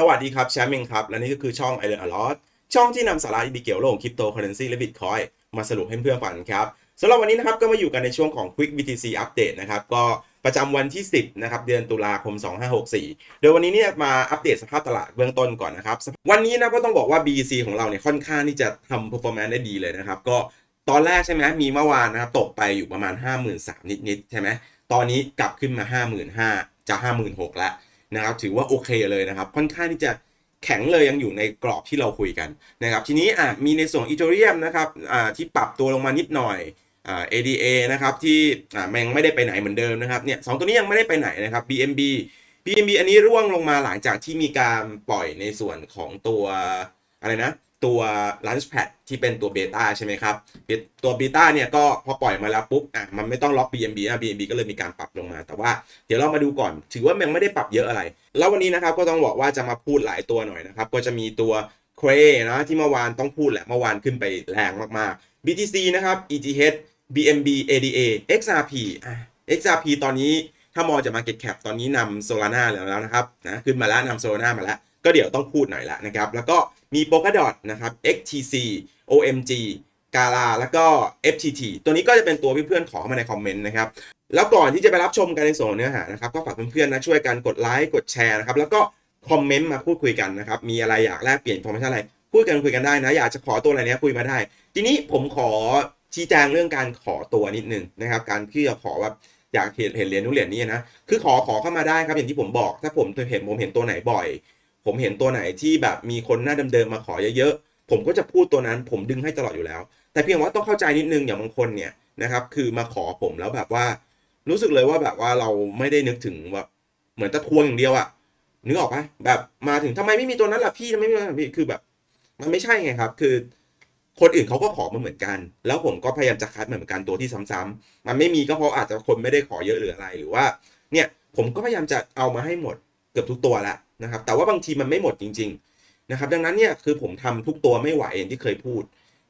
สวัสดีครับแชมป์เองครับ และนี่ก็คือช่อง i l e a r n a lot ช่องที่นำสาระดีๆเกี่ยวโลกคริปโตเคอเรนซีและบิตคอยมาสรุปให้เพื่อนฟังครับสำหรับวันนี้นะครับก็มาอยู่กันในช่วงของ Quick BTC Update นะครับก็ประจำวันที่ 10นะครับเดือนตุลาคม 2564 โดยวันนี้เนี่ยมาอัปเดตสภาพตลาดเบื้องต้นก่อนนะครับ วันนี้นะก็ต้องบอกว่า BTC ของเราเนี่ยค่อนข้างที่จะทำ performance ได้ดีเลยนะครับก็ตอนแรกใช่ไหมมีเมื่อวานนะครับตกไปอยู่ประมาณ 53,000นิดๆใช่ไหมตอนนี้กลับขึ้นมา 55,000จะ56,000แล้ว นะครับถือว่าโอเคเลยนะครับค่อนข้างที่จะแข็งเลยยังอยู่ในกรอบที่เราคุยกันนะครับทีนี้อะมีในส่วนอีเทเรียมนะครับอ่าที่ปรับตัวลงมานิดหน่อยอ่า ADA นะครับที่อ่ามันยังไม่ได้ไปไหนเหมือนเดิมนะครับเนี่ยสองตัวนี้ยังไม่ได้ไปไหนนะครับ BNB BNB อันนี้ร่วงลงมาหลังจากที่มีการปล่อยในส่วนของตัวอะไรนะ ตัว Launchpad ที่เป็นตัวเบต้าใช่ไหมครับ ตัวเบต้าเนี่ยก็พอปล่อยมาแล้วปุ๊บอะมันไม่ต้องล็อก BNB นะ BNB ก็เลยมีการปรับลงมา แต่ว่าเดี๋ยวเรามาดูก่อน ถือว่ายังไม่ได้ปรับเยอะอะไร แล้ววันนี้นะครับก็ต้องบอกว่าจะมาพูดหลายตัวหน่อยนะครับ ก็จะมีตัว c r a นะที่เมื่อวานต้องพูดแหละเมื่อวานขึ้นไปแรงมากๆ BTC นะครับ ETH BNB ADA XRP อะ XRP ตอนนี้ถ้ามองจาก Market Cap ตอนนี้นำ Solana แล้วนะครับนะขึ้นมาแล้วนำ Solana มาแล้วก็เดี๋ยวต้องพูดหน่อยละนะครับแล้วก็ มี Polkadot นะครับ XTC OMG กาลาแล้วก็ FTT ตัวนี้ก็จะเป็นตัวเพื่อนๆขอเข้ามาในคอมเมนต์นะครับ แล้วก่อนที่จะไปรับชมกันในส่วนเนื้อหานะครับ ก็ฝากเพื่อนๆนะช่วยกันกดไลค์กดแชร์นะครับ แล้วก็คอมเมนต์มาพูดคุยกันนะครับ มีอะไรอยากแลกเปลี่ยนความคิดอะไร พูดกันคุยกันได้นะ อยากจะขอตัวอะไรเนี้ยคุยมาได้ ทีนี้ผมขอชี้แจงเรื่องการขอตัวนิดนึงนะครับ การที่จะขอแบบอยากเห็นเห็นเหรียญนู้นเหรียญนี้นะ คือขอขอเข้ามาได้ครับอย่างที่ผมบอก ถ้าผมเห็นผมเห็นตัวไหนบ่อย ผมเห็นตัวไหนที่แบบมีคนหน้าเดิมๆมาขอเยอะๆ ผมก็จะพูดตัวนั้นผมดึงให้ตลอดอยู่แล้ว แต่เพียงว่าต้องเข้าใจนิดนึงอย่างบางคนเนี่ยนะครับ คือมาขอผมแล้วแบบว่า รู้สึกเลยว่าแบบว่าเราไม่ได้นึกถึงแบบเหมือนตะทวงอย่างเดียวอะนึกออกปะแบบมาถึงทำไมไม่มีตัวนั้นล่ะพี่ทำไมไม่มีพี่คือแบบ มันไม่ใช่ไงครับ คือ คนอื่นเขาก็ขอมาเหมือนกัน แล้วผมก็พยายามจะคัดเหมือนกันตัวที่ซ้ำๆมันไม่มีก็เพราะอาจจะคนไม่ได้ขอเยอะหรืออะไรหรือว่า เนี่ย ผมก็พยายามจะเอามาให้หมดเกือบทุกตัวแล้ว นะครับ แต่ว่าบางทีมันไม่หมดจริง ๆนะครับ ดังนั้นเนี่ยคือผมทำทุกตัวไม่ไหวเองที่เคยพูด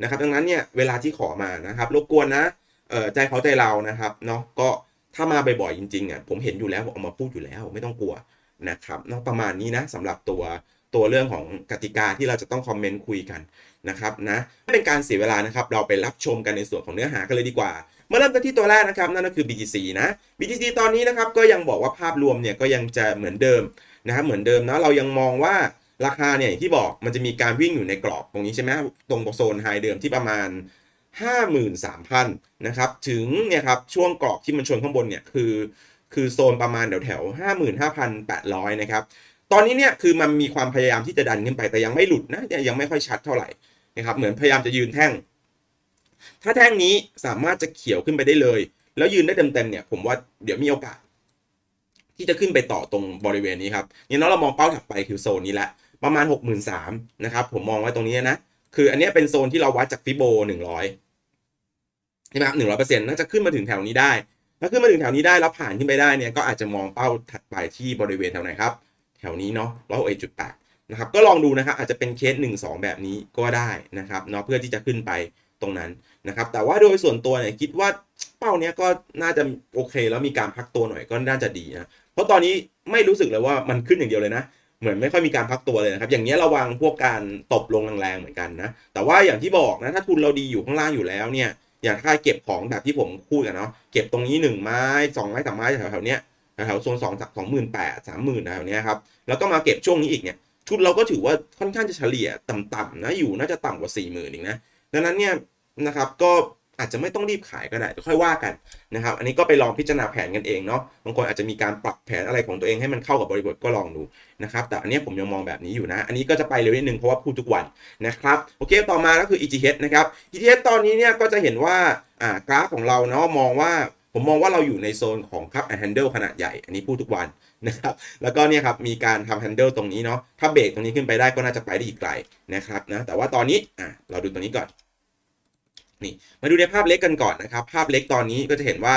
นะครับ ดังนั้นเนี่ยเวลาที่ขอมานะครับรบกวนนะเออใจเขาใจเรานะครับเนาะก็ถ้ามาบ่อยๆจริงๆอะผมเห็นอยู่แล้วผมเอามาพูดอยู่แล้วไม่ต้องกลัวนะครับเนาะประมาณนี้นะสำหรับตัวตัวเรื่องของกติกาที่เราจะต้องคอมเมนต์คุยกันนะครับนะไม่เป็นการเสียเวลานะครับ เราไปรับชมกันในส่วนของเนื้อหากันเลยดีกว่า มาเริ่มกันที่ตัวแรกนะครับ นั่นก็คือ BTC นะ BTC ตอนนี้นะครับก็ยังบอกว่าภาพรวมเนี่ยก็ยังจะเหมือนเดิม นะครับเหมือนเดิมนะเรายังมองว่าราคาเนี่ยที่บอกมันจะมีการวิ่งอยู่ในกรอบตรงนี้ใช่ไหมตรงโซนไฮเดิมที่ประมาณ 53,000นะครับถึงเนี่ยครับช่วงกรอบที่มันชนข้างบนเนี่ยคือคือโซนประมาณแถวแถว55,800นะครับตอนนี้เนี่ยคือมันมีความพยายามที่จะดันขึ้นไปแต่ยังไม่หลุดนะยังไม่ค่อยชัดเท่าไหร่นะครับเหมือนพยายามจะยืนแท่ง ถ้าแท่งนี้สามารถจะเขียวขึ้นไปได้เลย แล้วยืนได้เต็มๆเนี่ยผมว่าเดี๋ยวมีโอกาส ที่จะขึ้นไปต่อตรงบริเวณนี้ครับเนี่ยเรามองเป้าถัดไปคือโซนนี้แหละประมาณ 6 3 0 0 0นะครับผมมองไว้ตรงนี้นะ คืออันนี้เป็นโซนที่เราวัดจากฟิโบ100ใช่ไหมครับหนึ่งร้อยเปอร์เซ็นต์น่าจะขึ้นมาถึงแถวนี้ได้ถ้าขึ้นมาถึงแถวนี้ได้แล้วผ่านขึ้นไปได้เนี่ยก็อาจจะมองเป้าถัดไปที่บริเวณแถวไหนครับ แถวนี้เนาะร้อยเอจุดแปดนะครับก็ลองดูนะครับอาจจะเป็นเคสหนึ่งสองแบบนี้ก็ได้นะครับเนาะเพื่อที่จะขึ้นไปตรงนั้นนะครับแต่ว่าโดยส่วนตัวเนี่ยคิดว่าเป้าเนี้ยก็น่าจะโอเค แล้วมีการพักตัวหน่อยก็น่าจะดีนะ ราะตอนนี้ไม่รู้สึกเลยว่ามันขึ้นอย่างเดียวเลยนะ เหมือนไม่ค่อยมีการพักตัวเลยนะครับ อย่างนี้ระวังพวกการตบลงแรงๆเหมือนกันนะ แต่ว่าอย่างที่บอกนะถ้าทุนเราดีอยู่ข้างล่างอยู่แล้วเนี่ย อย่างถ้าเก็บของแบบที่ผมพูดกันเนาะ เก็บตรงนี้หนึ่งไม้สองไม้สามไม้แถวๆเนี้ยแถวๆโซนสองสองหมื่นแปดสามหมื่นแถวเนี้ยครับ แล้วก็มาเก็บช่วงนี้อีกเนี่ย ทุนเราก็ถือว่าค่อนข้างจะเฉลี่ยต่ำๆนะ อยู่น่าจะต่ำกว่าสี่หมื่นอีกนะ ดังนั้นเนี่ยนะครับก็ อาจจะไม่ต้องรีบขายก็ได้ค่อยว่ากันนะครับ อันนี้ก็ไปลองพิจารณาแผนกันเองเนาะบางคนอาจจะมีการปรับแผนอะไรของตัวเองให้มันเข้ากับบริบทก็ลองดูนะครับแต่อันนี้ผมยังมองแบบนี้อยู่นะ อันนี้ก็จะไปเร็วนิดนึงเพราะว่าพูดทุกวันนะครับโอเคต่อมาก็คือ ETH นะครับ ETH ตอนนี้เนี่ยก็จะเห็นว่าอ่ากราฟของเราเนาะมองว่าผมมองว่าเราอยู่ในโซนของคัพแอนด์แฮนเดิลขนาดใหญ่ อันนี้พูดทุกวันนะครับ แล้วก็เนี่ยครับมีการทำแฮนเดิลตรงนี้เนาะ ถ้าเบรกตรงนี้ขึ้นไปได้ก็น่าจะไปได้อีกไกลนะครับนะ แต่ว่าตอนนี้อะเราดูตัวนี้ก่อน นี่มาดูในภาพเล็กกันก่อนนะครับ ภาพเล็กตอนนี้ก็จะเห็นว่า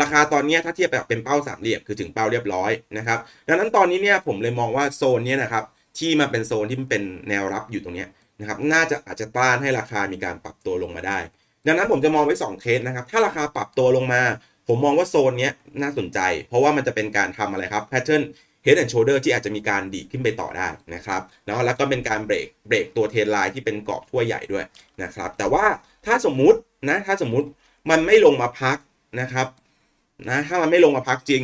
ราคาตอนนี้ถ้าเทียบแบบเป็นเป้าสามเหลี่ยมคือถึงเป้าเรียบร้อยนะครับดังนั้นตอนนี้เนี่ยผมเลยมองว่าโซนนี้นะครับที่มาเป็นโซนที่มันเป็นแนวรับอยู่ตรงนี้นะครับน่าจะอาจจะต้านให้ราคามีการปรับตัวลงมาได้ ดังนั้นผมจะมองไว้ 2 เคสนะครับถ้าราคาปรับตัวลงมา ผมมองว่าโซนนี้น่าสนใจ เพราะว่ามันจะเป็นการทำอะไรครับแพทเทิร์น Head and Shoulder ที่อาจจะมีการดีขึ้นไปต่อได้นะครับเนาะแล้วก็เป็นการเบรกเบรกตัวเทนไลน์ที่เป็นกรอบทั่วใหญ่ด้วยนะครับ แต่ว่าถ้าสมมุตินะถ้าสมมุติมันไม่ลงมาพักนะครับนะถ้ามันไม่ลงมาพักจริง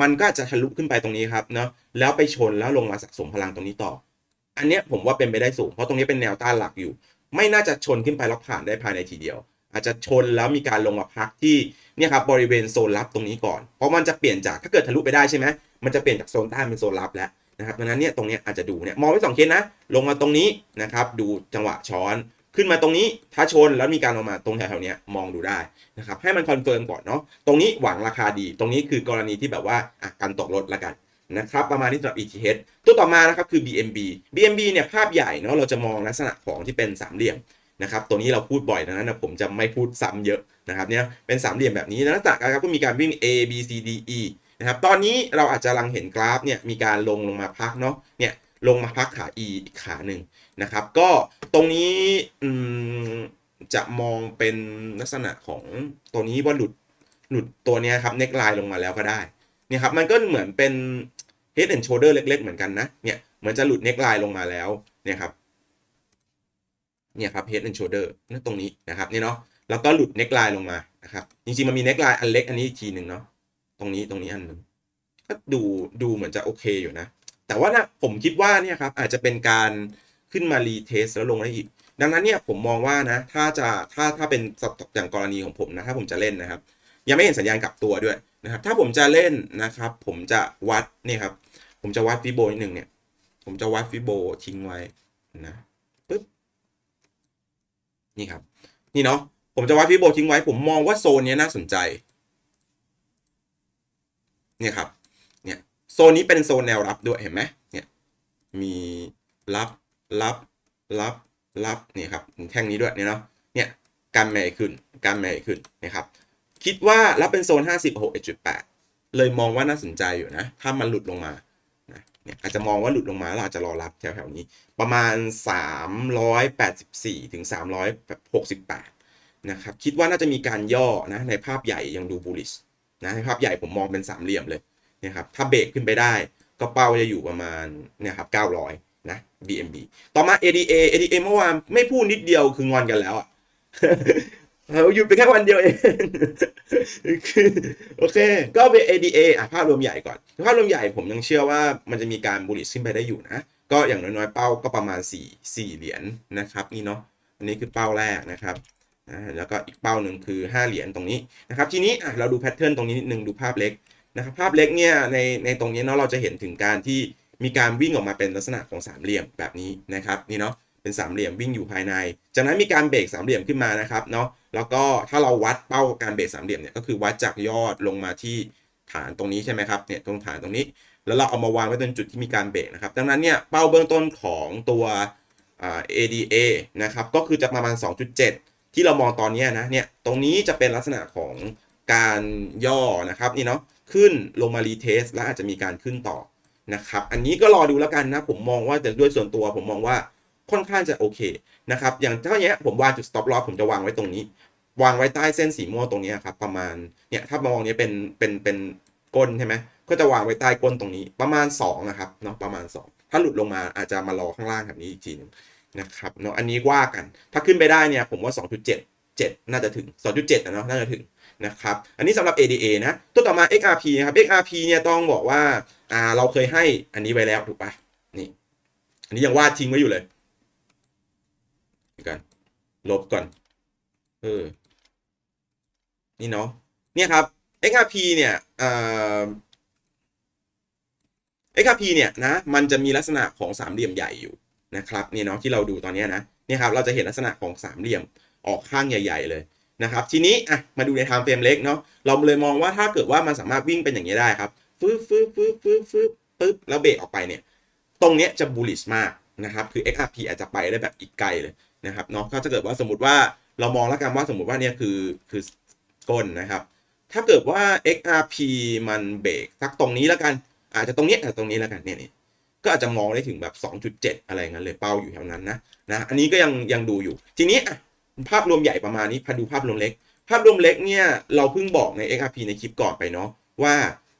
มันก็จจะทะลุขึ้นไปตรงนี้ครับเนาะแล้วไปชนแล้วลงมาสะสมพลังตรงนี้ต่อ อันเนี้ยผมว่าเป็นไปได้สูง เพราะตรงนี้เป็นแนวต้านหลักอยู่ ไม่น่าจะชนขึ้นไปแล้วผ่านได้ภายในทีเดียว อาจจะชนแล้วมีการลงมาพักที่เนี่ยครับบริเวณโซนรับตรงนี้ก่อน เพราะมันจะเปลี่ยนจากถ้าเกิดทะลุไปได้ใช่ไหมมันจะเปลี่ยนจากโซนต้านเป็นโซนรับแล้วนะครับดังนั้นเนี่ยตรงนี้อาจจะดูเนี่ยมองไว้สองเคสนะลงมาตรงนี้นะครับดูจังหวะช้อนขึ้นมาตรงนี้ถ้าชนแล้วมีการลงมาตรงแถวๆนี้มองดูได้นะครับให้มันคอนเฟิร์มก่อนเนาะตรงนี้หวังราคาดี ตรงนี้คือกรณีที่แบบว่าอะกันตกรถละกันนะครับประมาณนี้สำหรับ ETH ตัวต่อมานะครับคือ BNB BNB เนี่ยภาพใหญ่เนาะเราจะมองลักษณะของที่เป็นสามเหลี่ยม นะครับตัวนี้เราพูดบ่อยดังนั้นนะผมจะไม่พูดซ้ำเยอะนะครับเนี่ยเป็นสามเหลี่ยมแบบนี้ลักษณะการครับก็มีการวิ่ง A B C D E นะครับตอนนี้เราอาจจะลังเห็นกราฟเนี่ยมีการลงลงมาพักเนาะเนี่ยลงมาพักขา E อีกขาหนึ่งนะครับ ก็ตรงนี้จะมองเป็นลักษณะของตัวนี้ว่าหลุดหลุดตัวเนี้ยครับเน็กไลน์ลงมาแล้วก็ได้เนี่ยครับมันก็เหมือนเป็น head and shoulder เล็ก ๆ เหมือนกันนะเนี่ยเหมือนจะหลุดเน็กไลน์ลงมาแล้วเนี่ยครับ เนี่ยครับ head and shoulder นั่นตรงนี้นะครับเนี่ยเนาะแล้วก็หลุดเน็กไลน์ลงมานะครับจริงๆมันมีเน็กไลน์อันเล็กอันนี้อีกทีหนึ่งเนาะตรงนี้ตรงนี้อันหนึ่งก็ดูดูเหมือนจะโอเคอยู่นะ แต่ว่านะผมคิดว่าเนี่ยครับอาจจะเป็นการขึ้นมารีเทสแล้วลงได้อีก ดังนั้นเนี่ยผมมองว่านะถ้าจะถ้าถ้าเป็นอย่างกรณีของผมนะถ้าผมจะเล่นนะครับ ยังไม่เห็นสัญญาณกลับตัวด้วยนะครับถ้าผมจะเล่นนะครับ ผมจะวัดเนี่ยครับผมจะวัดฟิโบนิดหนึ่งเนี่ย ผมจะวัดฟิโบทิ้งไว้นะ นี่ครับ นี่เนาะผมจะวัดฟิโบทิ้งไว้ ผมมองว่าโซนนี้น่าสนใจ เนี่ยครับ เนี่ยโซนนี้เป็นโซนแนวรับด้วยเห็นไหมเนี่ย มีรับรับรับรับเนี่ยครับแท่งนี้ด้วยเนี่ยเนาะ เนี่ยการแม่ขึ้นการแม่ขึ้นนะครับ คิดว่ารับเป็นโซน 56.8 เลยมองว่าน่าสนใจอยู่นะ ถ้ามันหลุดลงมา นะเนี่ยอาจจะมองว่าหลุดลงมาเราอาจจะรอรับแถวๆนี้ ประมาณ 384 ถึง 368 นะครับ คิดว่าน่าจะมีการย่อนะในภาพใหญ่ยังดู bullish นะในภาพใหญ่ผมมองเป็นสามเหลี่ยมเลยนะครับถ้าเบรกขึ้นไปได้ก็เป้าจะอยู่ประมาณเนี่ยครับ 900 นะ BMB ต่อมา ADA ADA เมื่อวานไม่พูดนิดเดียวคืองอนกันแล้วอะ หยุดไปแค่วันเดียวเองโอเค ก็เป็น ADA อะภาพรวมใหญ่ก่อน ภาพรวมใหญ่ผมยังเชื่อว่ามันจะมีการบูลลิชขึ้นไปได้อยู่นะ ก็อย่างน้อยๆ เป้าก็ประมาณ 4 4 เหรียญนะครับ นี่เนาะอันนี้คือเป้าแรกนะครับแล้วก็อีกเป้าหนึ่งคือ 5 เหรียญตรงนี้นะครับ ทีนี้เราดูแพทเทิร์นตรงนี้นิดนึงดูภาพเล็กนะครับภาพเล็กเนี่ยในในตรงนี้เนาะเราจะเห็นถึงการที่มีการวิ่งออกมาเป็นลักษณะของสามเหลี่ยมแบบนี้นะครับนี่เนาะ เป็นสามเหลี่ยมวิ่งอยู่ภายใน จากนั้นมีการเบรกสามเหลี่ยมขึ้นมานะครับเนาะแล้วก็ถ้าเราวัดเป้าการเบรกสามเหลี่ยมเนี่ยก็คือวัดจากยอดลงมาที่ฐานตรงนี้ใช่ไหมครับเนี่ยตรงฐานตรงนี้ แล้วเราเอามาวางไว้ตรงจุดที่มีการเบรกนะครับดังนั้นเนี่ยเป้าเบื้องต้นของตัวอ่ ADA นะครับก็คือจะประมาณ 2.7 ที่เรามองตอนนี้นะเนี่ยตรงนี้จะเป็นลักษณะของการย่อนะครับนี่เนาะขึ้นลงมารีเทสแล้วอาจจะมีการขึ้นต่อนะครับอันนี้ก็รอดูแล้วกันนะผมมองว่าแต่ด้วยส่วนตัวผมมองว่า ค่อนข้างจะโอเคนะครับอย่างเท่านี้ผมวางจุด stop loss ผมจะวางไว้ตรงนี้ วางไว้ใต้เส้นสีม่วงตรงนี้ครับประมาณเนี่ยถ้ามองนี้เป็นเป็นเป็นก้นใช่ไหมก็จะวางไว้ใต้ก้นตรงนี้ประมาณ2นะครับเนาะประมาณ 2 ถ้าหลุดลงมาอาจจะมารอข้างล่างแบบนี้อีกทีหนึงนะครับเนาะอันนี้ว่ากันถ้าขึ้นไปได้เนี่ยผมว่า 2.7 7 น่าจะถึง 2.7นะเนาะน่าจะถึงนะครับอันนี้สำหรับ ADA นะตัวต่อมา XRP นะครับ XRP เนี่ยต้องบอกว่าอ่าเราเคยให้อันนี้ไว้แล้วถูกปะนี่อันนี้ยังวาดทิ้งไว้อยู่เลย ลบก่อน เออ นี่เนาะ เนี่ยครับ XRP เนี่ยเอ่อ XRP เนี่ยนะ มันจะมีลักษณะของสามเหลี่ยมใหญ่อยู่นะครับนี่เนาะที่เราดูตอนนี้นะ เนี่ยครับ เราจะเห็นลักษณะของสามเหลี่ยมออกข้างใหญ่ ๆ เลยนะครับ ทีนี้อะมาดูใน time frame เล็กเนาะ เราเลยมองว่าถ้าเกิดว่ามันสามารถวิ่งเป็นอย่างนี้ได้ครับฟึบฟึบฟึบฟึบฟึบปึ๊บ แล้วเบรกออกไปเนี่ย ตรงเนี้ยจะ bullish มากนะครับ คือ XRP อาจจะไปได้แบบอีกไกลเลย นะครับเนาะถ้าเกิดว่าสมมติว่าเรามองแล้วกันว่าสมมติว่าเนี่ยคือคือก้นนะครับ ถ้าเกิดว่า XRP มันเบรกสักตรงนี้แล้วกัน อาจจะตรงเนี้ยอาจจะตรงนี้แล้วกันเนี่ยนี่ก็อาจจะมองได้ถึงแบบ 2.7 อะไรเงี้ยเลยเป้าอยู่แถวนั้นนะนะอันนี้ก็ยังยังดูอยู่ ทีนี้ภาพรวมใหญ่ประมาณนี้พาดูภาพรวมเล็ก ภาพรวมเล็กเนี่ยเราเพิ่งบอกใน XRP ในคลิปก่อนไปเนาะว่า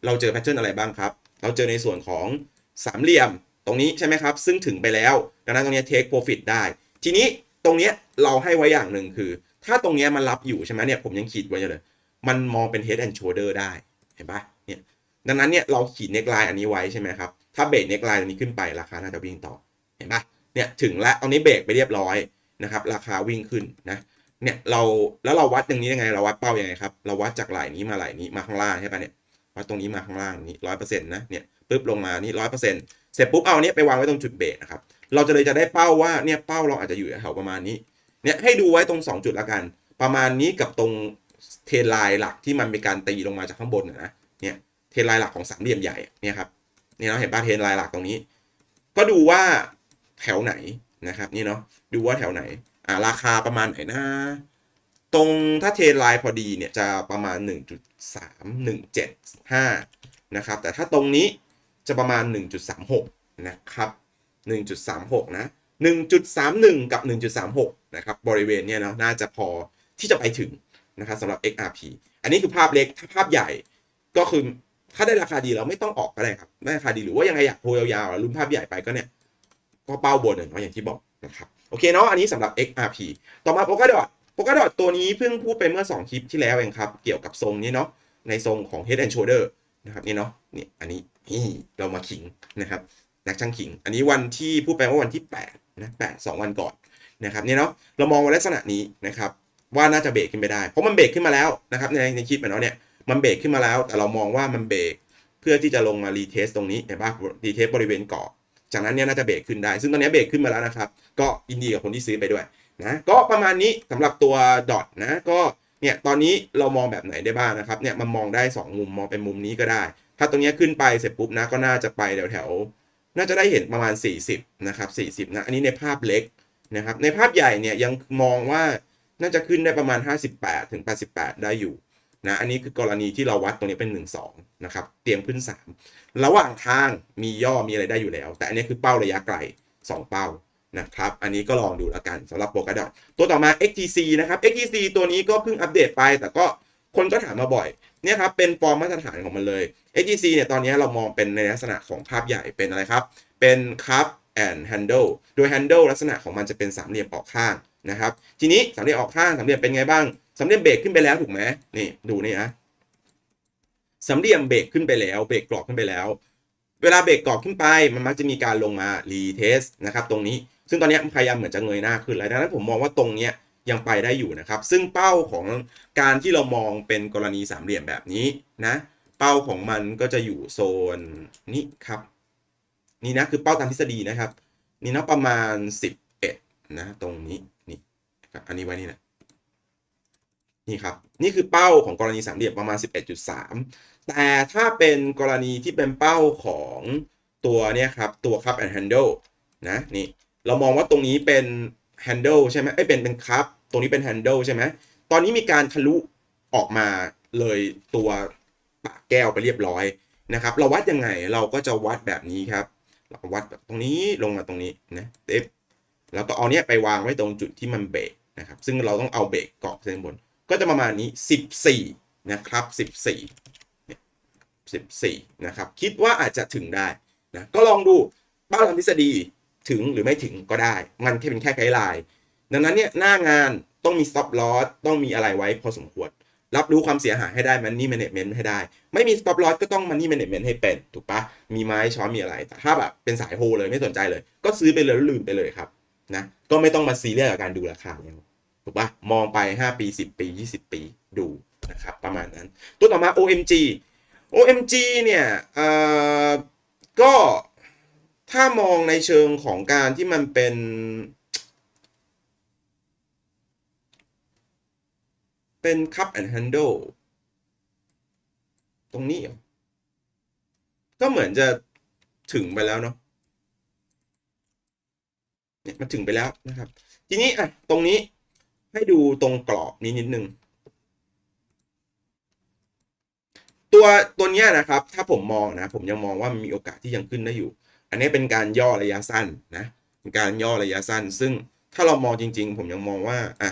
เราเจอแพทเทิร์นอะไรบ้างครับ เราเจอในส่วนของสามเหลี่ยมตรงนี้ใช่ไหมครับ ซึ่งถึงไปแล้ว ดังนั้นตรงเนี้ย take profit ได้ ทีนี้ ตรงเนี้ยเราให้ไว้อย่างหนึ่งคือ ถ้าตรงเนี้ยมันรับอยู่ใช่ไหมเนี่ยผมยังขีดไว้อยู่เลย มันมองเป็น head and shoulder ได้เห็นปะเนี่ยดังนั้นเนี่ยเราขีด neckline อันนี้ไว้ใช่ไหมครับถ้าเบรก neckline ตรงนี้ขึ้นไปราคาน่าจะวิ่งต่อเห็นปะเนี่ยถึงแล้วตรงนี้เบรกไปเรียบร้อยนะครับราคาวิ่งขึ้นนะเนี่ยเราแล้วเราวัดอย่างนี้ยังไงเราวัดเป้ายังไงครับเราวัดจากไหล่นี้มาไหล่นี้มาข้างล่างใช่ปะเนี่ยวัดตรงนี้มาข้างล่างนี้ร้อยเปอร์เซ็นต์นะเนี่ยปึ๊บลงมานี่ร้อยเปอร์เซ็นต์เสร็จปุ๊บเอาเนี้ยไปวางไว้ตรงจุดเบรกนะครับ เราจะเลยจะได้เป้าว่าเนี่ยเป้าเราอาจจะอยู่แถวประมาณนี้เนี่ยให้ดูไว้ตรง 2 จุดละกัน ประมาณนี้กับตรงเทนไลน์หลักที่มันเป็นการตีลงมาจากข้างบนนะเนี่ยเทนไลน์หลักของสามเหลี่ยมใหญ่เนี่ยครับเนี่ยเราเห็นป่ะเทนไลน์หลักตรงนี้ ก็ดูว่าแถวไหนนะครับนี่เนาะดูว่าแถวไหนอ่าราคาประมาณไหนนะตรงถ้าเทนไลน์พอดีเนี่ยจะประมาณ 1.3175 นะครับ แต่ถ้าตรงนี้จะประมาณ 1.36 นะครับ 1.36 นะ 1.31 กับ 1.36 นะครับ บริเวณเนี่ยเนาะน่าจะพอที่จะไปถึงนะครับสำหรับ XRP อันนี้คือภาพเล็กถ้าภาพใหญ่ก็คือถ้าได้ราคาดีเราไม่ต้องออกก็ได้ครับได้ราคาดีหรือว่ายังไงอยากโฮยาวๆลุ้นภาพใหญ่ไปก็เนี่ยก็เป้าบนเนาะอย่างที่บอกนะครับโอเคเนาะอันนี้สำหรับ XRP ต่อมา Polkadot Polkadot ตัวนี้เพิ่งพูดไปเมื่อ 2 คลิปที่แล้วเองครับ เกี่ยวกับทรงนี้เนาะในทรงของ Head and Shoulder นะครับนี่เนาะนี่อันนี้นี่เรามาขิงนะครับ นักช่างขิง อันนี้วันที่พูดไปว่าวันที่8นะ8 2วันก่อนนะครับนี่เนาะเรามองลักษณะนี้นะครับว่าน่าจะเบรกขึ้นไปได้ เพราะมันเบรกขึ้นมาแล้วนะครับในในคลิปเนาะเนี่ยมันเบรกขึ้นมาแล้ว แต่เรามองว่ามันเบรกเพื่อที่จะลงมารีเทสตรงนี้เห็นป่ะรีเทสบริเวณเกาะจากนั้นเนี่ยน่าจะเบรกขึ้นได้ ซึ่งตอนนี้เบรกขึ้นมาแล้วนะครับ ก็ยินดีกับคนที่ซื้อไปด้วยนะก็ประมาณนี้สำหรับตัวดอทนะก็เนี่ยตอนนี้เรามองแบบไหนได้บ้างนะครับเนี่ยมันมองได้ 2 มุมมองเป็นมุมนี้ก็ได้ ถ้าตรงนี้ขึ้นไปเสร็จปุ๊บนะก็น่าจะไปแถวแถว น่าจะได้เห็นประมาณ 40 นะครับ 40 นะ อันนี้ในภาพเล็กนะครับ ในภาพใหญ่เนี่ยยังมองว่าน่าจะขึ้นได้ประมาณ 58 ถึง 88 ได้อยู่นะ อันนี้คือกรณีที่เราวัดตรงนี้เป็น 1 2 นะครับ เตรียมขึ้น 3 ระหว่างทางมีย่อมีอะไรได้อยู่แล้ว แต่อันนี้คือเป้าระยะไกล 2 เป้านะครับ อันนี้ก็ลองดูแล้วกันสำหรับโปรกระดอตัวต่อมา XTC นะครับ XTC ตัวนี้ก็เพิ่งอัปเดตไป แต่ก็คนก็ถามมาบ่อย เนี่ยครับเป็นฟอร์มมาตรฐานของมันเลย XTC เนี่ยตอนนี้เรามองเป็นในลักษณะของภาพใหญ่เป็นอะไรครับ เป็น cup and handle โดย handle ลักษณะของมันจะเป็นสามเหลี่ยมออกข้างนะครับทีนี้สามเหลี่ยมออกข้างสามเหลี่ยมเป็นไงบ้างสามเหลี่ยมเบรกขึ้นไปแล้วถูกไหมนี่ดูนี่นะสามเหลี่ยมเบรกขึ้นไปแล้วเบรกกรอบขึ้นไปแล้ว เวลาเบรกกรอบขึ้นไปมันมักจะมีการลงมารีเทสนะครับตรงนี้ซึ่งตอนนี้พยายามเหมือนจะเงยหน้าขึ้นแล้วดังนั้นผมมองว่าตรงเนี้ย ยังไปได้อยู่นะครับ ซึ่งเป้าของการที่เรามองเป็นกรณีสามเหลี่ยมแบบนี้นะ เป้าของมันก็จะอยู่โซนนี้ครับ นี่นะคือเป้าตามทฤษฎีนะครับ นี่นะประมาณ 11 นะ ตรงนี้นี่อันนี้ไว้นี่นะนี่ครับ นี่คือเป้าของกรณีสามเหลี่ยมประมาณ 11.3 แต่ถ้าเป็นกรณีที่เป็นเป้าของตัวเนี้ยครับ ตัว cup and handle นะนี่เรามองว่าตรงนี้เป็น handle ใช่ไหมเอ้เป็นเป็นคัพตรงนี้เป็น handle ใช่ไหมตอนนี้มีการทะลุออกมาเลยตัวปากแก้วไปเรียบร้อยนะครับ เราวัดยังไงเราก็จะวัดแบบนี้ครับ เราวัดแบบตรงนี้ลงมาตรงนี้นะเต็บแล้วก็เอาเนี้ยไปวางไว้ตรงจุดที่มันเบรกนะครับ ซึ่งเราต้องเอาเบรกเกาะเส้นบน ก็จะประมาณนี้ 14 นะครับ 14เนี่ย14 นะครับ คิดว่าอาจจะถึงได้นะก็ลองดูเป้านทางทฤษฎี ถึงหรือไม่ถึงก็ได้ มันแค่เป็นแค่ไกด์ไลน์ดังนั้นเนี่ยหน้างานต้องมี stop loss ต้องมีอะไรไว้พอสมควร รับรู้ความเสียหายให้ได้ money management ให้ได้ ไม่มี stop loss ก็ต้อง money management ให้เป็น ถูกปะมีไม้ช้อนมีอะไร แต่ถ้าแบบเป็นสายโฮเลยไม่สนใจเลย ก็ซื้อไปเลยแล้วลืมไปเลยครับนะก็ไม่ต้องมาซีเรียสกับการดูราคาเนี่ยถูกปะมองไป 5 ปี 10 ปี 20 ปีดูนะครับประมาณนั้น ตัวต่อมา OMG OMG เนี่ยเอ่อก็ ถ้ามองในเชิงของการที่มันเป็น เป็น cup and handle ตรงนี้ก็เหมือนจะถึงไปแล้วเนาะเนี่ยมันถึงไปแล้วนะครับ ทีนี้อะตรงนี้ให้ดูตรงกรอบนี้นิดนึง ตัวตัวเนี้ยนะครับ ถ้าผมมองนะ ผมยังมองว่ามันมีโอกาสที่ยังขึ้นได้อยู่ อันนี้เป็นการย่อระยะสั้นนะเป็นการย่อระยะสั้น ซึ่งถ้าเรามองจริง ๆ ผมยังมองว่าอะ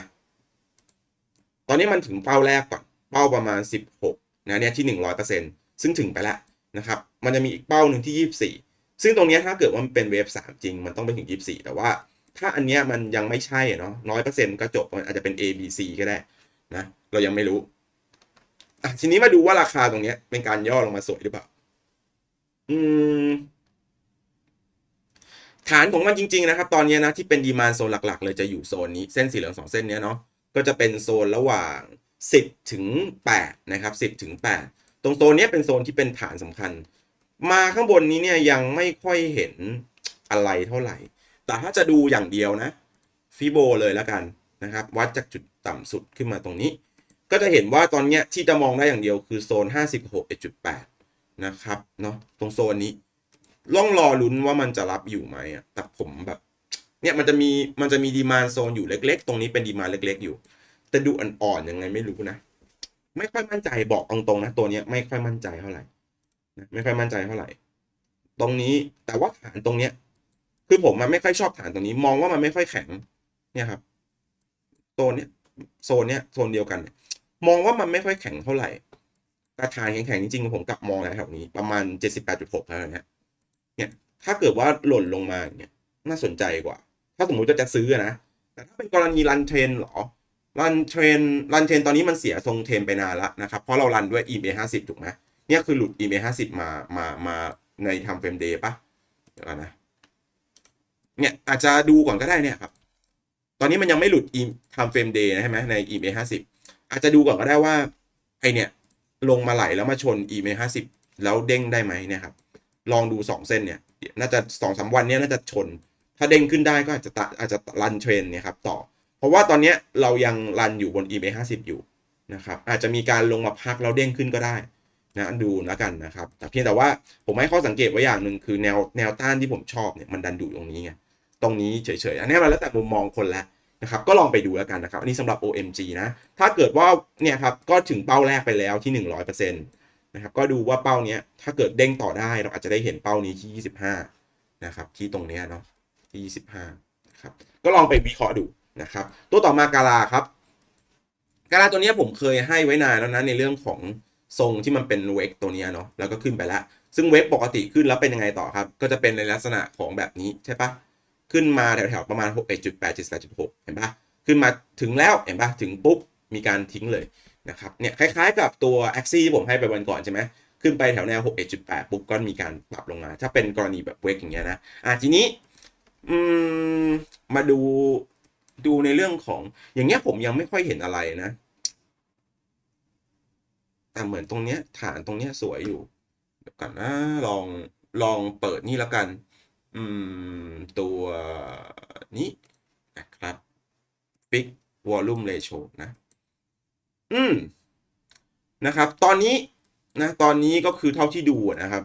ตอนนี้มันถึงเป้าแรกก่อนเป้าประมาณ 16นะเนี่ยที่ 100%ซึ่งถึงไปแล้วนะครับมันจะมีอีกเป้าหนึ่งที่ 24 ซึ่งตรงนี้ถ้าเกิดว่ามันเป็นเวฟ3จริง มันต้องไปถึง 24 แต่ว่าถ้าอันเนี้ยมันยังไม่ใช่เนาะร้อยเปอร์เซ็นต์ก็จบมันอาจจะเป็น A B C ก็ได้นะเรายังไม่รู้อะทีนี้มาดูว่าราคาตรงเนี้ยเป็นการย่อลงมาสวยหรือเปล่า อืม ฐานของมันจริง ๆ นะครับ ตอนนี้นะที่เป็นดีมานโซนหลัก ๆ เลยจะอยู่โซนนี้เส้นสีเหลืองสองเส้นเนี้ยเนาะก็จะเป็นโซนระหว่าง 10 ถึง 8 นะครับ 10 ถึง 8 ตรงโซนนี้เป็นโซนที่เป็นฐานสำคัญ มาข้างบนนี้เนี่ยยังไม่ค่อยเห็นอะไรเท่าไหร่ แต่ถ้าจะดูอย่างเดียวนะฟิโบเลยแล้วกันนะครับ วัดจากจุดต่ำสุดขึ้นมาตรงนี้ ก็จะเห็นว่าตอนนี้ที่จะมองได้อย่างเดียวคือโซน 56.8 นะครับเนาะตรงโซนนี้ ล่องรอลุ้นว่ามันจะรับอยู่ไหมอะแต่ผมแบบ เนี่ยมันจะมีมันจะมีดีมานโซนอยู่เล็ก ๆ ตรงนี้เป็นดีมานเล็ก ๆ อยู่ แต่ดูอ่อนๆยังไงไม่รู้นะ ไม่ค่อยมั่นใจบอกตรงๆนะตัวเนี้ยไม่ค่อยมั่นใจเท่าไหร่นะไม่ค่อยมั่นใจเท่าไหร่ ตรงนี้แต่ว่าฐานตรงเนี้ย คือผมมันไม่ค่อยชอบฐานตรงนี้ มองว่ามันไม่ค่อยแข็ง เนี่ยครับโซนเนี้ยโซนเนี้ยโซนเดียวกันมองว่ามันไม่ค่อยแข็งเท่าไหร่แต่ฐานแข็งๆจริงๆผมกลับมองแถวนี้ประมาณ 78.6เท่านั้นฮะเนี่ย ถ้าเกิดว่าหล่นลงมาเนี่ยน่าสนใจกว่า ถ้าสมมุติจะจะซื้อนะแต่ถ้าเป็นกรณีรันเทรนหรอรันเทรนรันเทรนตอนนี้มันเสียทรงเทรนไปนานแล้วนะครับ เพราะเรารันด้วย EMA 50 ถูกไหมเนี่ยคือหลุด EMA 50 มามามาในทำเฟรมเดย์ปะเดี๋ยวก่อนนะเนี่ยอาจจะดูก่อนก็ได้เนี่ยครับ ตอนนี้มันยังไม่หลุดทำเฟรมเดย์ใช่ไหมใน EMA 50 อาจจะดูก่อนก็ได้ว่าไอเนี่ยลงมาไหลแล้วมาชน EMA 50 แล้วเด้งได้ไหมเนี่ยครับลองดู 2 เส้นเนี่ย น่าจะสองสามวันนี้น่าจะชน ถ้าเด้งขึ้นได้ก็อาจจะตะอาจจะรันเทรนเนี่ยครับต่อ เพราะว่าตอนนี้เรายังรันอยู่บน EMA 50 อยู่นะครับอาจจะมีการลงมาพักแล้วเด้งขึ้นก็ได้นะดูแล้วกันนะครับ แต่เพียงแต่ว่าผมให้ข้อสังเกตไว้อย่างหนึ่งคือแนวแนวต้านที่ผมชอบเนี่ยมันดันดูตรงนี้ไงตรงนี้เฉยๆอันนี้มันแล้วแต่มุมมองคนละนะครับก็ลองไปดูแล้วกันนะครับ อันนี้สำหรับ OMG นะ ถ้าเกิดว่าเนี่ยครับก็ถึงเป้าแรกไปแล้วที่ 100% นะครับก็ดูว่าเป้าเนี้ยถ้าเกิดเด้งต่อได้เราอาจจะได้เห็นเป้านี้ที่ 25 นะครับ ที่ตรงเนี้ยเนาะที่ 25นะครับก็ลองไปวิเคราะห์ดูนะครับ ตัวต่อมากาลาครับกาลาตัวเนี้ยผมเคยให้ไว้นานแล้วนะในเรื่องของทรงที่มันเป็นเวกตัวเนี้ยเนาะแล้วก็ขึ้นไปแล้ว ซึ่งเวกปกติขึ้นแล้วเป็นยังไงต่อครับ ก็จะเป็นในลักษณะของแบบนี้ใช่ปะขึ้นมาแถวๆประมาณ61.8 78.6เห็นปะขึ้นมาถึงแล้วเห็นปะถึงปุ๊บมีการทิ้งเลย นะครับเนี่ยคล้ายๆกับตัว a x i ที่ผมให้ไปวันก่อนใช่ไหมขึ้นไปแถวแนว 61.8 ปุ๊บก็มีการปรับลงมา ถ้าเป็นกรณีแบบเวกอย่างเงี้ยนะอะทีนี้มมาดูดูในเรื่องของอย่างเงี้ยผมยังไม่ค่อยเห็นอะไรนะ แต่เหมือนตรงเนี้ยฐานตรงเนี้ยสวยอยู่เดี๋ยวกันนะลองลองเปิดนี่แล้วกัน อืม ตัวนี้นะครับ Big Volume Ratio นะ อืมนะครับ ตอนนี้นะตอนนี้ก็คือเท่าที่ดูนะครับ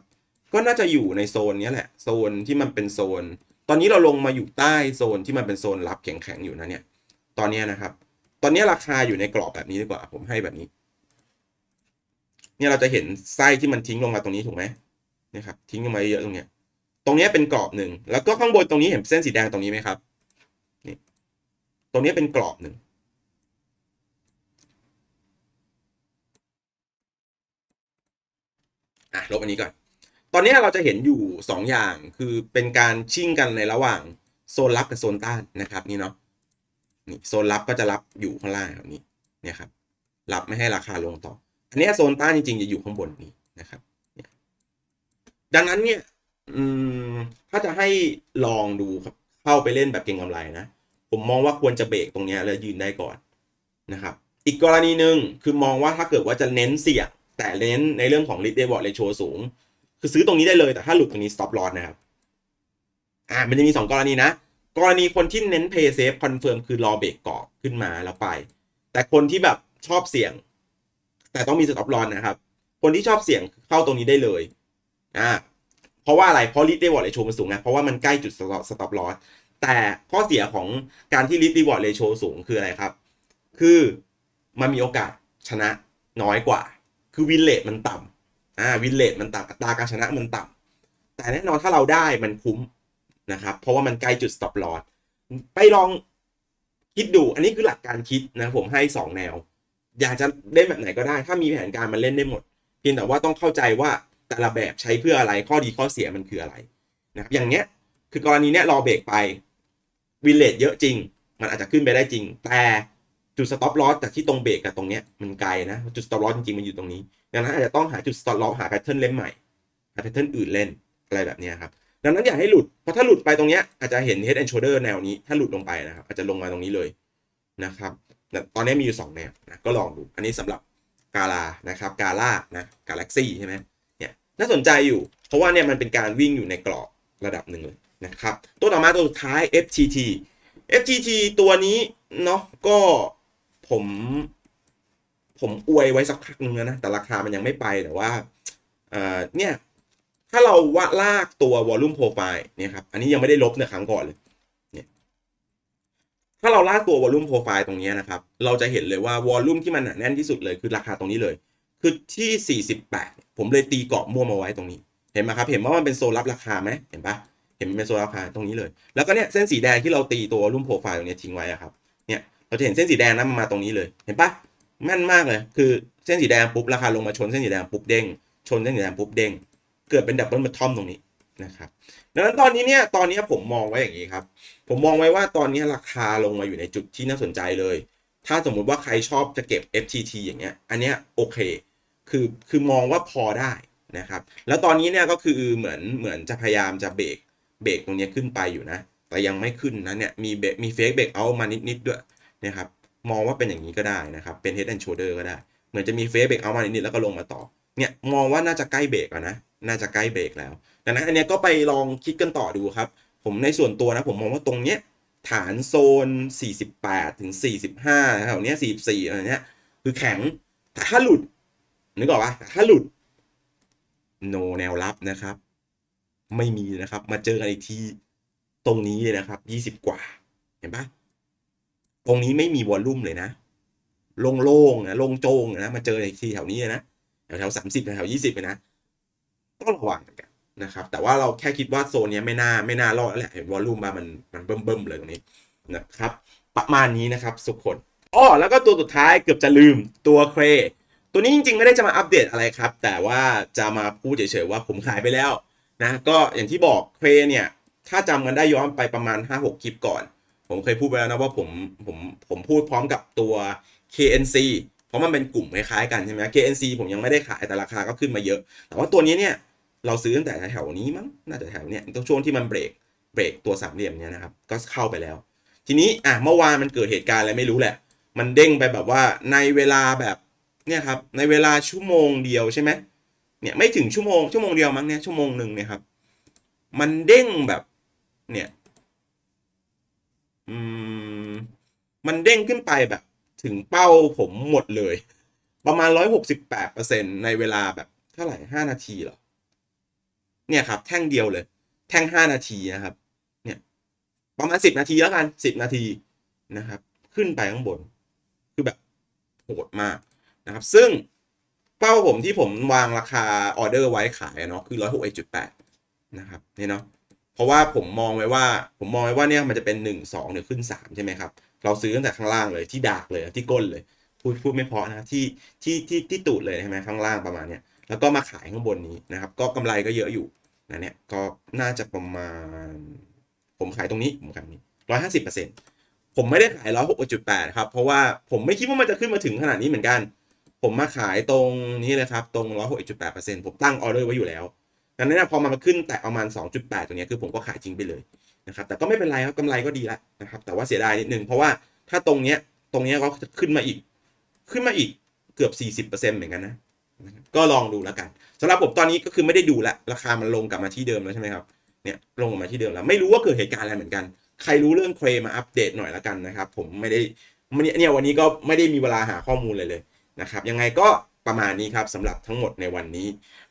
ก็น่าจะอยู่ในโซนนี้แหละ โซนที่มันเป็นโซน ตอนนี้เราลงมาอยู่ใต้โซนที่มันเป็นโซนรับแข็งๆอยู่นะเนี่ย ตอนนี้นะครับ ตอนนี้ราคาอยู่ในกรอบแบบนี้ดีกว่า ผมให้แบบนี้ เนี่ยเราจะเห็นไส้ที่มันทิ้งลงมาตรงนี้ถูกไหมนี่ครับ ทิ้งลงมาเยอะตรงเนี้ย ตรงนี้เป็นกรอบหนึ่ง แล้วก็ข้างบนตรงนี้เห็นเส้นสีแดงตรงนี้ไหมครับ นี่ ตรงนี้เป็นกรอบหนึ่ง อะลบอันนี้ก่อน ตอนนี้เราจะเห็นอยู่ 2 อย่างคือเป็นการชิ่งกันในระหว่างโซนรับกับโซนต้านนะครับนี่เนาะนี่โซนรับก็จะรับอยู่ข้างล่างแบบนี้เนี่ยครับรับไม่ให้ราคาลงต่อ อันนี้โซนต้านจริงๆจะอยู่ข้างบนนี้นะครับดังนั้นเนี่ยถ้าจะให้ลองดูครับเข้าไปเล่นแบบเก็งกำไรนะ ผมมองว่าควรจะเบรกตรงเนี้ยแล้วยืนได้ก่อนนะครับ อีกกรณีหนึ่งคือมองว่าถ้าเกิดว่าจะเน้นเสี่ยง แต่เน้นในเรื่องของ risk reward ratio สูง คือซื้อตรงนี้ได้เลยแต่ถ้าหลุดตรงนี้ stop loss นะครับอ่ามันจะมี 2 กรณีนะ กรณีคนที่เน้น pay safe confirm คือรอเบรกกรอบขึ้นมาแล้วไป แต่คนที่แบบชอบเสี่ยง แต่ต้องมี stop loss นะครับ คนที่ชอบเสี่ยงเข้าตรงนี้ได้เลยอ่าเพราะว่าอะไรเพราะ risk reward ratio มันสูงนะเพราะว่ามันใกล้จุด stop stop loss แต่ข้อเสียของการที่ risk reward ratio สูงคืออะไรครับ คือมันมีโอกาสชนะน้อยกว่า คือวินเลทมันต่ำอ่าวินเลทมันต่ำอัตราการชนะมันต่ำแต่แน่นอนถ้าเราได้มันคุ้มนะครับ เพราะว่ามันใกล้จุด stop loss ไปลองคิดดู อันนี้คือหลักการคิดนะผมให้ 2 แนว อยากจะเล่นแบบไหนก็ได้ ถ้ามีแผนการมันเล่นได้หมด เพียงแต่ว่าต้องเข้าใจว่าแต่ละแบบใช้เพื่ออะไรข้อดีข้อเสียมันคืออะไรนะครับอย่างเนี้ยคือกรณีเนี้ยรอเบรกไปวินเลทเยอะจริง มันอาจจะขึ้นไปได้จริง แต่ จุดสต็อปลอสจากที่ตรงเบรกกับตรงเนี้ยมันไกลนะ จุดสต็อปลอสจริงๆ มันอยู่ตรงนี้ ดังนั้นอาจจะต้องหาจุดสต็อปลอสหาแพทเทิร์นเล่นใหม่หาแพทเทิร์นอื่นเล่นอะไรแบบนี้ครับ ดังนั้นอย่าให้หลุด เพราะถ้าหลุดไปตรงเนี้ยอาจจะเห็น head and shoulder แนวนี้ ถ้าหลุดลงไปนะครับ อาจจะลงมาตรงนี้เลยนะครับตอนนี้มีอยู่ 2 แนวนะก็ลองดู อันนี้สำหรับกาลานะครับกาล่านะกาแล็กซี่ใช่ไหมเนี่ยน่าสนใจอยู่ เพราะว่าเนี่ยมันเป็นการวิ่งอยู่ในกรอบระดับหนึ่งเลยนะครับ ตัวต่อมาตัวสุดท้าย FTT FTT ตัวนี้เนาะก็ ผม ผมอวยไว้สักพักหนึงแล้วนะ แต่ราคามันยังไม่ไปแต่ว่าเนี่ย ถ้าเราวาดลากตัว volume profile เนี่ยครับ อันนี้ยังไม่ได้ลบในครั้งก่อนเลยเนี่ยถ้าเราลากตัว volume profile ตรงนี้นะครับ เราจะเห็นเลยว่า volume ที่มันหนาแน่นที่สุดเลยคือราคาตรงนี้เลย คือที่ 48 ผมเลยตีเกรอบมั่วมาไว้ตรงนี้ เห็นไหมครับ เห็นว่ามันเป็นโซนรับราคาไหมเห็นปะเห็นเป็นโซนรับราคาตรงนี้เลย แล้วก็เนี่ยเส้นสีแดงที่เราตีตัว volume profile ตรงนี้ทิ้งไว้อะครับ เราจะเห็นเส้นสีแดงนั้นมันมาตรงนี้เลย เห็นปะแม่นมากเลย คือเส้นสีแดงปุ๊บราคาลงมาชนเส้นสีแดงปุ๊บเด้ง ชนเส้นสีแดงปุ๊บเด้ง เกิดเป็นดับเบิลมาทอมตรงนี้นะครับ ดังนั้นตอนนี้เนี่ย ตอนนี้ผมมองไว้อย่างนี้ครับ ผมมองไว้ว่าตอนนี้ราคาลงมาอยู่ในจุดที่น่าสนใจเลย ถ้าสมมุติว่าใครชอบจะเก็บ FTT อย่างเงี้ย อันเนี้ยโอเค คือ คือมองว่าพอได้นะครับ แล้วตอนนี้เนี่ยก็คือเหมือน เหมือนจะพยายามจะเบรก เบรกตรงนี้ขึ้นไปอยู่นะ แต่ยังไม่ขึ้นนะเนี่ย มีเบรกมีเฟกเบรกเอามานิดๆด้วย นะครับมองว่าเป็นอย่างนี้ก็ได้นะครับเป็น head and shoulder ก็ได้ เหมือนจะมีเฟกเบรกเอามานิดๆแล้วก็ลงมาต่อเนี่ยมองว่าน่าจะใกล้เบรกแล้วนะน่าจะใกล้เบรกแล้วดังนั้นอันเนี้ยก็ไปลองคิดกันต่อดูครับ ผมในส่วนตัวนะผมมองว่าตรงเนี้ยฐานโซน 48 ถึง 45แถวเนี้ย44อะไรเนี้ยคือแข็งถ้าหลุดนึกออกปะถ้าหลุดโนแนวรับนะครับ ไม่มีนะครับ มาเจอกันอีกทีตรงนี้เลยนะครับ 20 กว่า เห็นปะ ตรงนี้ไม่มีวอลลุ่มเลยนะโล่งๆนะโล่งโจงนะมาเจออีกทีแถวนี้นะแถวสามสิบแถวยี่สิบนะต้องระวังกันนะครับ แต่ว่าเราแค่คิดว่าโซนนี้ไม่น่าไม่น่ารอดแล้วแหละเห็นวอลลุ่มมามันมันเบิ่มๆเลยตรงนี้นะครับ ประมาณนี้นะครับสุกคนอ้อแล้วก็ตัวสุดท้ายเกือบจะลืมตัวเครตัวนี้จริงๆไม่ได้จะมาอัปเดตอะไรครับ แต่ว่าจะมาพูดเฉยๆว่าผมขายไปแล้วนะก็อย่างที่บอกเครเนี่ย ถ้าจำกันได้ย้อนไปประมาณ 5-6คลิปก่อน ผมเคยพูดไปแล้วนะว่าผมผมผมพูดพร้อมกับตัว KNC เพราะมันเป็นกลุ่มคล้ายๆกันใช่ไหม KNC ผมยังไม่ได้ขายแต่ราคาก็ขึ้นมาเยอะ แต่ว่าตัวนี้เนี่ยเราซื้อตั้งแต่แถวนี้มั้งน่าจะแถวเนี้ยตรงช่วงที่มันเบรกเบรกตัวสามเหลี่ยมเนี่ยนะครับก็เข้าไปแล้ว ทีนี้อะเมื่อวานมันเกิดเหตุการณ์อะไรไม่รู้แหละ มันเด้งไปแบบว่าในเวลาแบบเนี่ยครับในเวลาชั่วโมงเดียวใช่ไหมเนี่ยไม่ถึงชั่วโมงชั่วโมงเดียวมั้งเนี่ยชั่วโมงหนึ่งเนี่ยครับมันเด้งแบบเนี่ย อืมมันเด้งขึ้นไปแบบ ถึงเป้าผมหมดเลย ประมาณร้อยหกสิบแปดเปอร์เซ็นในเวลาแบบเท่าไหร่ห้านาทีเหรอ เนี่ยครับ แท่งเดียวเลย แท่งห้านาทีนะครับ เนี่ย ประมาณสิบนาทีแล้วกันสิบนาทีนะครับ ขึ้นไปข้างบน คือแบบโหดมากนะครับ ซึ่งเป้าผมที่ผมวางราคาออเดอร์ไว้ขายเนาะคือร้อยหกเอ็ดจุดแปดนะครับ นี่เนาะ เพราะว่าผมมองไว้ว่า ผมมองไว้ว่าเนี่ยมันจะเป็นหนึ่งสองหรือขึ้นสามใช่ไหมครับ เราซื้อตั้งแต่ข้างล่างเลยที่ดากเลยที่ก้นเลย พูดพูดไม่เพอนะที่ที่ที่ที่ตูดเลยใช่ไหมข้างล่างประมาณเนี้ยแล้วก็มาขายข้างบนนี้นะครับ ก็กำไรก็เยอะอยู่นะเนี่ยก็น่าจะประมาณ ผมขายตรงนี้ผมขายนี้ร้อยห้าสิบเปอร์เซ็นต์ผมไม่ได้ขายร้อยหกจุดแปดครับ เพราะว่าผมไม่คิดว่ามันจะขึ้นมาถึงขนาดนี้เหมือนกัน ผมมาขายตรงนี้เลยครับ ตรงร้อยหกจุดแปดเปอร์เซ็นต์ผมตั้งออเดอร์ไว้อยู่แล้ว ดังนั้นพอมันมาขึ้นแต่ประมาณสองจุดแปดตรงนี้คือผมก็ขายจริงไปเลยนะครับ แต่ก็ไม่เป็นไรครับกำไรก็ดีละนะครับ แต่ว่าเสียดายนิดนึงเพราะว่าถ้าตรงเนี้ยตรงเนี้ยก็ขึ้นมาอีก ขึ้นมาอีกเกือบ 40%เหมือนกันนะ ก็ลองดูแล้วกันสำหรับผมตอนนี้ก็คือไม่ได้ดูละราคามันลงกลับมาที่เดิมแล้วใช่ไหมครับเนี่ยลงกลับมาที่เดิมแล้วไม่รู้ว่าเกิดเหตุการณ์อะไรเหมือนกัน ใครรู้เรื่องเครมาอัปเดตหน่อยละกันนะครับ ผมไม่ได้เนี่ยวันนี้ก็ไม่ได้มีเวลาหาข้อมูลเลยเลยนะครับ ยังไงก็ประมาณนี้ครับสำหรับทั้งหมดในวันนี้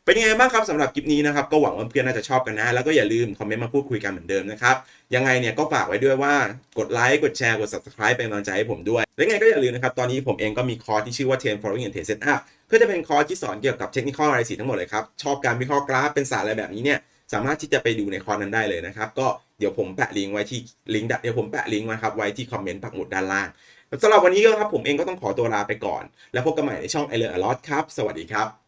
เป็นยังไงบ้างครับสำหรับคลิปนี้นะครับก็หวังว่าเพื่อนน่าจะชอบกันนะ แล้วก็อย่าลืมคอมเมนต์มาพูดคุยกันเหมือนเดิมนะครับยังไงเนี่ยก็ฝากไว้ด้วยว่ากดไลค์กดแชร์กด subscribe เป็นกำลังใจให้ผมด้วยและยังไงก็อย่าลืมนะครับตอนนี้ผมเองก็มีคอร์สที่ชื่อว่า10 following and 10 setup ก็จะเป็นคอร์สที่สอนเกี่ยวกับเทคนิคอลอะไรสีทั้งหมดเลยครับชอบการวิเคราะห์กราฟเป็นศาสตร์อะไรแบบนี้เนี่ยสามารถที่จะไปดูในคอร์สนั้นได้เลยนะครับก็เดี๋ยวผมแปะลิงก์ไว้ที่ลิงก์เดี๋ยวผมแปะลิงก์ไว้ครับไว้ที่คอมเมนต์ปักหมุดด้านล่างสำหรับวันนี้ก็ครับผมเองก็ต้องขอตัวลาไปก่อน แล้วพบกันใหม่ในช่อง i l e a r n a lot ครับสวัสดีครับ